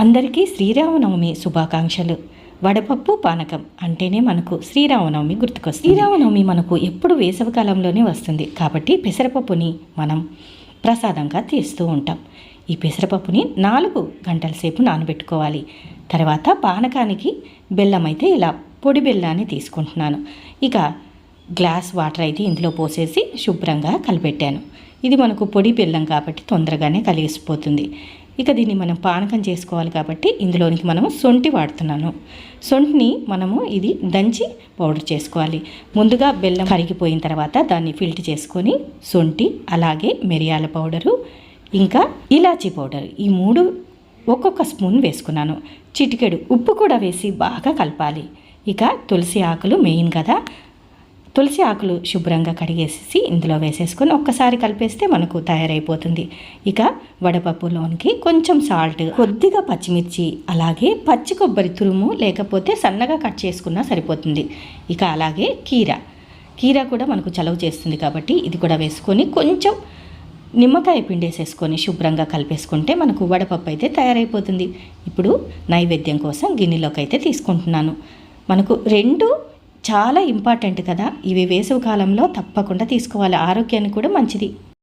అందరికీ శ్రీరామనవమి శుభాకాంక్షలు. వడపప్పు పానకం అంటేనే మనకు శ్రీరామనవమి గుర్తుకొస్తుంది. శ్రీరామనవమి మనకు ఎప్పుడు వేసవికాలంలోనే వస్తుంది. కాబట్టి పెసరపప్పుని మనం ప్రసాదంగా తీస్తూ ఉంటాం. ఈ పెసరపప్పుని నాలుగు గంటల సేపు నానబెట్టుకోవాలి. తర్వాత పానకానికి బెల్లం అయితే ఇలా పొడి బెల్లాన్ని తీసుకుంటున్నాను. ఇక గ్లాస్ వాటర్ అయితే ఇందులో పోసేసి శుభ్రంగా కలిపెట్టాను. ఇది మనకు పొడి బెల్లం కాబట్టి తొందరగానే కలిగిసిపోతుంది ఇక దీన్ని మనం పానకం చేసుకోవాలి కాబట్టి ఇందులోనికి మనము సొంటి వాడుతున్నాను. సొంటిని మనము ఇది దంచి పౌడర్ చేసుకోవాలి. ముందుగా బెల్లం కరిగిపోయిన తర్వాత దాన్ని ఫిల్టర్ చేసుకొని సొంటి అలాగే మిరియాల పౌడరు ఇంకా ఇలాచీ పౌడర్ ఈ మూడు ఒక్కొక్క స్పూన్ వేసుకున్నాను. చిటికెడు ఉప్పు కూడా వేసి బాగా కలపాలి. ఇక తులసి ఆకులు మెయిన్ కదా తులసి ఆకులు శుభ్రంగా కడిగేసేసి ఇందులో వేసేసుకొని ఒక్కసారి కలిపేస్తే మనకు తయారైపోతుంది. ఇక వడపప్పులోనికి కొంచెం సాల్ట్ కొద్దిగా పచ్చిమిర్చి అలాగే పచ్చి కొబ్బరి తురుము లేకపోతే సన్నగా కట్ చేసుకున్నా సరిపోతుంది. ఇక అలాగే కీర. కీర కూడా మనకు చలవ చేస్తుంది కాబట్టి ఇది కూడా వేసుకొని కొంచెం నిమ్మకాయ పిండేసేసుకొని శుభ్రంగా కలిపేసుకుంటే మనకు వడపప్పు అయితే తయారైపోతుంది. ఇప్పుడు నైవేద్యం కోసం గిన్నెలోకి అయితే తీసుకుంటున్నాను. మనకు రెండు చాలా ఇంపార్టెంట్ కదా. ఇవి వేసవి కాలంలో తప్పకుండా తీసుకోవాలి. ఆరోగ్యానికి కూడా మంచిది.